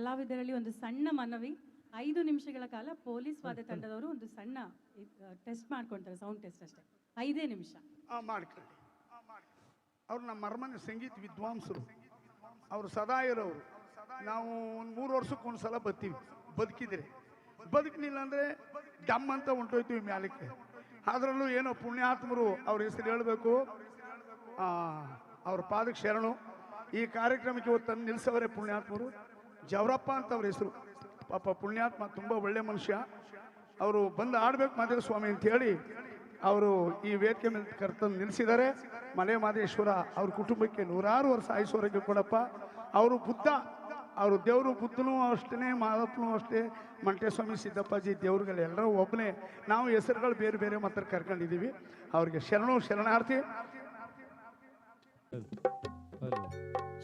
ಕಲಾವಿದರಲ್ಲಿ ಒಂದು ಸಣ್ಣ ಮನವಿ ಐದು ನಿಮಿಷಗಳ ಕಾಲ ಪೊಲೀಸ್ ವಾದ್ಯ ತಂಡದವರು ಒಂದು ಸಣ್ಣ ಟೆಸ್ಟ್ ಮಾಡ್ಕೊಳ್ತಾರೆ ಸೌಂಡ್ ಟೆಸ್ಟ್ ಅಷ್ಟೇ. ಐದೇ ನಿಮಿಷ. ಆ, ಮಾಡ್ಕೊಳ್ಳಿ. ಅವ್ರು ನಮ್ಮ ಮರ್ಮನ ಸಂಗೀತ ವಿದ್ವಾಂಸರು. ಅವರು ಸದಾ ಇರೋರು ನಾವು ಒಂದು ಮೂರು ವರ್ಷಕ್ಕೆ ಒಂದು ಸಲ ಬರ್ತೀವಿ ಬದುಕಿದ್ರೆ. ಬದುಕಲಿಲ್ಲ ಅಂದರೆ ಡಮ್ ಅಂತ ಹೊಂಟೋಯ್ತೀವಿ ಮ್ಯಾಲಕ್ಕೆ. ಅದರಲ್ಲೂ ಏನೋ ಪುಣ್ಯಾತ್ಮರು ಅವ್ರ ಹೆಸರು ಹೇಳಬೇಕು. ಅವ್ರ ಪಾದಕ್ಕೆ ಶರಣು. ಈ ಕಾರ್ಯಕ್ರಮಕ್ಕೆ ಇವತ್ತು ತಂದು ಪುಣ್ಯಾತ್ಮರು. ಜವರಪ್ಪ ಅಂತ ಅವ್ರ ಹೆಸರು. ಪಾಪ ಪುಣ್ಯಾತ್ಮ ತುಂಬ ಒಳ್ಳೆ ಮನುಷ್ಯ. ಅವರು ಬಂದು ಆಡ್ಬೇಕು ಮಾದೇವ ಸ್ವಾಮಿ ಅಂತ ಹೇಳಿ ಅವರು ಈ ವೇದಿಕೆ ಮೇಲೆ ಕರ್ತಂದು ನಿಲ್ಲಿಸಿದ್ದಾರೆ. ಮಲೆ ಮಾದೇಶ್ವರ ಅವ್ರ ಕುಟುಂಬಕ್ಕೆ ನೂರಾರು ವರ್ಷ ಆಯುಸ್ವರೆಗೆ ಕೊಡಪ್ಪ. ಅವರು ಬುದ್ಧ. ಅವರು ದೇವರು ಬುದ್ಧನೂ ಅಷ್ಟೇ ಮಾದಪ್ಪನೂ ಅಷ್ಟೇ. ಮಂಟೇಸ್ವಾಮಿ ಸಿದ್ದಪ್ಪಾಜಿ ದೇವ್ರುಗಳು ಎಲ್ಲರೂ ಒಬ್ಬನೇ. ನಾವು ಹೆಸರುಗಳು ಬೇರೆ ಬೇರೆ ಮಾತ್ರ ಕರ್ಕೊಂಡಿದ್ದೀವಿ. ಅವ್ರಿಗೆ ಶರಣು ಶರಣಾರ್ಥಿ.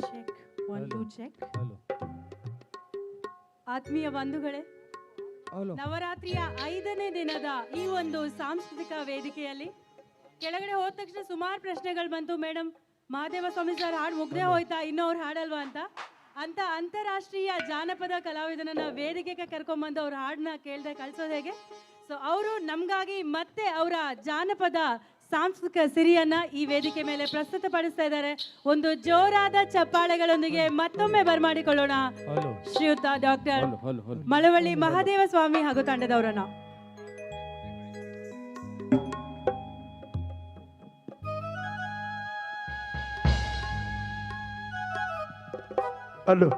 Check one two check hello. ಆತ್ಮೀಯ ಬಂಧುಗಳೇ ನವರಾತ್ರಿಯ ಐದನೇ ದಿನದ ಈ ಒಂದು ಸಾಂಸ್ಕೃತಿಕ ವೇದಿಕೆಯಲ್ಲಿ ಕೆಳಗಡೆ ಹೋದ ತಕ್ಷಣ ಸುಮಾರು ಪ್ರಶ್ನೆಗಳು ಬಂತು. ಮೇಡಮ್ ಮಹಾದೇವ ಸ್ವಾಮಿ ಸರ್ ಹಾಡು ಮುಗ್ದೇ ಹೋಯ್ತಾ? ಇನ್ನೂ ಅವ್ರು ಹಾಡಲ್ವಾ ಅಂತ? ಅಂತ ಅಂತಾರಾಷ್ಟ್ರೀಯ ಜಾನಪದ ಕಲಾವಿದನನ್ನ ವೇದಿಕೆಗೆ ಕರ್ಕೊಂಬಂದು ಅವ್ರ ಹಾಡನ್ನ ಕೇಳ್ದೆ ಕಳ್ಸೋದು ಹೇಗೆ? ಸೊ ಅವರು ನಮಗಾಗಿ ಮತ್ತೆ ಅವರ ಜಾನಪದ ಸಾಂಸ್ಕೃತಿಕ ಸಿರಿಯನ್ನ ಈ ವೇದಿಕೆ ಮೇಲೆ ಪ್ರಸ್ತುತಪಡಿಸ್ತಾ ಇದ್ದಾರೆ. ಒಂದು ಜೋರಾದ ಚಪ್ಪಾಳೆಗಳೊಂದಿಗೆ ಮತ್ತೊಮ್ಮೆ ಬರಮಾಡಿಕೊಳ್ಳೋಣ. ಹಲೋ ಶ್ರೀಯುತ ಡಾಕ್ಟರ್ ಮಳವಳ್ಳಿ ಮಹಾದೇವ ಸ್ವಾಮಿ ಹಾಗೂ ತಂಡದವರನ್ನ. ಹಲೋ.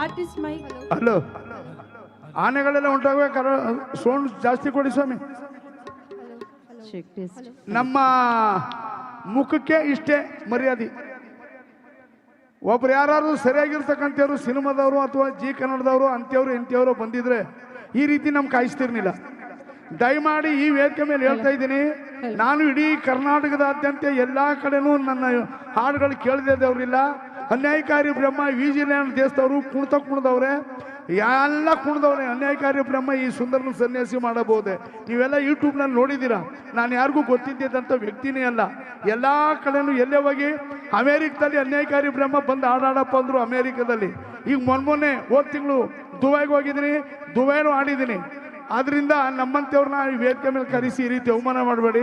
ಆರ್ಟಿಸ್ಟ್ ಮೈ ಹಲೋ. ಆನೆಗಳೆಲ್ಲ ಉಂಟಾಗಬೇಕಾದ್ರೆ ಸೌಂಡ್ ಜಾಸ್ತಿ ಕೊಡಿ ಸ್ವಾಮಿ. ನಮ್ಮ ಮುಖಕ್ಕೆ ಇಷ್ಟೇ ಮರ್ಯಾದೆ. ಒಬ್ರು ಯಾರು ಸರಿಯಾಗಿರ್ತಕ್ಕಂಥವ್ರು, ಸಿನಿಮಾದವರು ಅಥವಾ ಜಿ ಕನ್ನಡದವರು, ಅಂಥವ್ರು, ಇಂಥವ್ರು ಬಂದಿದ್ರೆ ಈ ರೀತಿ ನಮ್ಗೆ ಕಾಯಿಸ್ತಿರ್ಲಿಲ್ಲ. ದಯಮಾಡಿ ಈ ವೇದಿಕೆ ಮೇಲೆ ಹೇಳ್ತಾ ಇದ್ದೀನಿ, ನಾನು ಇಡೀ ಕರ್ನಾಟಕದಾದ್ಯಂತ ಎಲ್ಲ ಕಡೆನೂ ನನ್ನ ಹಾಡುಗಳು ಕೇಳದೇದವ್ರಿಲ್ಲ ಅನ್ಯಾಯಕಾರಿ ಬ್ರಹ್ಮ ವಿಜಿಲ್ಯಾಂಡ್ ದೇಶದವರು, ಕುಣಿತ ಕುಣಿದವ್ರೆ ಎಲ್ಲ ಕುಣಿದವನೇ ಅನ್ಯಾಯಕಾರಿ ಬ್ರಹ್ಮ ಈ ಸುಂದರನ ಸನ್ಯಾಸಿ ಮಾಡಬಹುದೇ? ನೀವೆಲ್ಲ ಯೂಟ್ಯೂಬ್ನಲ್ಲಿ ನೋಡಿದ್ದೀರಾ? ನಾನು ಯಾರಿಗೂ ಗೊತ್ತಿದ್ದಂಥ ವ್ಯಕ್ತಿನೇ ಅಲ್ಲ. ಎಲ್ಲ ಕಡೆನೂ ಎಲ್ಲೇ ಹೋಗಿ ಅಮೇರಿಕದಲ್ಲಿ ಅನ್ಯಾಯಕಾರಿ ಬ್ರಹ್ಮ ಬಂದು ಆಡಾಡಪ್ಪ ಅಂದರು ಅಮೇರಿಕದಲ್ಲಿ. ಈಗ ಮೊನ್ನೆ ಹೋದ ತಿಂಗಳು ದುಬೈಗೆ ಹೋಗಿದ್ದೀನಿ, ದುಬೈನೂ ಆಡಿದ್ದೀನಿ. ಆದ್ರಿಂದ ನಮ್ಮಂಥವ್ರನ್ನ ಈ ವೇದಿಕೆ ಮೇಲೆ ಕರೆಸಿ ಈ ರೀತಿ ಅವಮಾನ ಮಾಡಬೇಡಿ.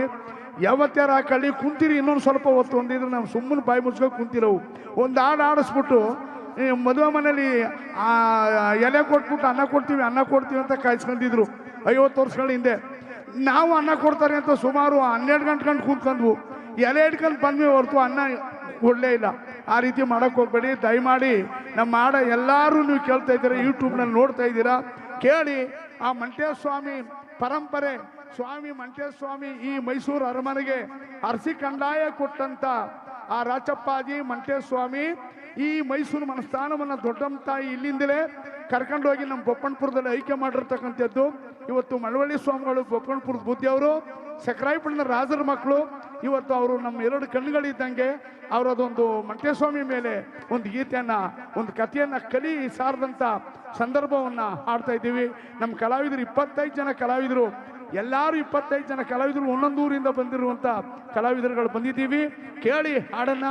ಯಾವತ್ತಾರ ಹಾಕೊಳ್ಳಿ ಕುಂತಿರಿ, ಇನ್ನೊಂದು ಸ್ವಲ್ಪ ಹೊತ್ತು, ಒಂದಿದ್ರೆ ನಾವು ಸುಮ್ಮನೆ ಬಾಯಿ ಮುಚ್ಕೊಂಡು ಕುಂತಿರೋವು. ಒಂದು ಹಾಡು ಆಡಿಸ್ಬಿಟ್ಟು ಈ ಮದುವೆ ಮನೇಲಿ, ಆ, ಎಲೆ ಕೊಟ್ಬಿಟ್ಟು ಅನ್ನ ಕೊಡ್ತೀವಿ ಅನ್ನ ಕೊಡ್ತೀವಿ ಅಂತ ಕಾಯ್ಸ್ಕೊಂಡಿದ್ರು. ಐವತ್ತು ವರ್ಷಗಳ ಹಿಂದೆ. ನಾವು ಅನ್ನ ಕೊಡ್ತಾರೆ ಅಂತ ಸುಮಾರು ಹನ್ನೆರಡು ಗಂಟೆ ಗಂಟೆ ಕೂತ್ಕೊಂಡ್ವು. ಎಲೆ ಹಿಡ್ಕೊಂಡು ಬಂದ್ವಿ ಹೊರತು ಅನ್ನ ಕೊಡಲೇ ಇಲ್ಲ. ಆ ರೀತಿ ಮಾಡಕ್ಕೆ ಹೋಗ್ಬೇಡಿ. ದಯಮಾಡಿ ನಮ್ಮ ಮಾಡ ಎಲ್ಲರೂ ನೀವು ಕೇಳ್ತಾ ಇದ್ದೀರಾ ಯೂಟ್ಯೂಬ್ನಲ್ಲಿ ನೋಡ್ತಾ ಇದ್ದೀರಾ, ಕೇಳಿ. ಆ ಮಂಟೇಶ ಸ್ವಾಮಿ ಪರಂಪರೆ, ಸ್ವಾಮಿ ಮಂಟೇಶ ಸ್ವಾಮಿ ಈ ಮೈಸೂರು ಅರಮನೆಗೆ ಅರಸಿ ಕಂದಾಯ ಕೊಟ್ಟಂತ ಆ ರಾಚಪ್ಪಾಜಿ ಮಂಟೇಶ ಸ್ವಾಮಿ ಈ ಮೈಸೂರು ಮನಸ್ಥಾನವನ್ನು ದೊಡ್ಡಮ್ಮ ತಾಯಿ ಇಲ್ಲಿಂದಲೇ ಕರ್ಕೊಂಡೋಗಿ ನಮ್ಮ ಬೊಪ್ಪಣ್ಪುರದಲ್ಲಿ ಐಕ್ಯ ಮಾಡಿರ್ತಕ್ಕಂಥದ್ದು. ಇವತ್ತು ಮಳವಳ್ಳಿ ಸ್ವಾಮಿಗಳು ಬೊಪ್ಪಣ್ಪುರದ ಬುದ್ಧಿಯವರು ಸಕ್ರಾಯಪಟ್ಟಣದ ರಾಜರ ಮಕ್ಕಳು, ಇವತ್ತು ಅವರು ನಮ್ಮ ಎರಡು ಕಣ್ಣುಗಳಿದ್ದಂಗೆ ಅವರದೊಂದು ಮಂಟೇಸ್ವಾಮಿ ಮೇಲೆ ಒಂದು ಗೀತೆಯನ್ನು, ಒಂದು ಕಥೆಯನ್ನು ಕಲಿ ಸಾರದಂಥ ಸಂದರ್ಭವನ್ನು ಹಾಡ್ತಾ ಇದ್ದೀವಿ. ನಮ್ಮ ಕಲಾವಿದರು ಇಪ್ಪತ್ತೈದು ಜನ ಕಲಾವಿದರು, ಎಲ್ಲರೂ ಇಪ್ಪತ್ತೈದು ಜನ ಕಲಾವಿದರು ಒಂದೊಂದು ಊರಿಂದ ಬಂದಿರುವಂಥ ಕಲಾವಿದರುಗಳು ಬಂದಿದ್ದೀವಿ. ಕೇಳಿ ಹಾಡನ್ನ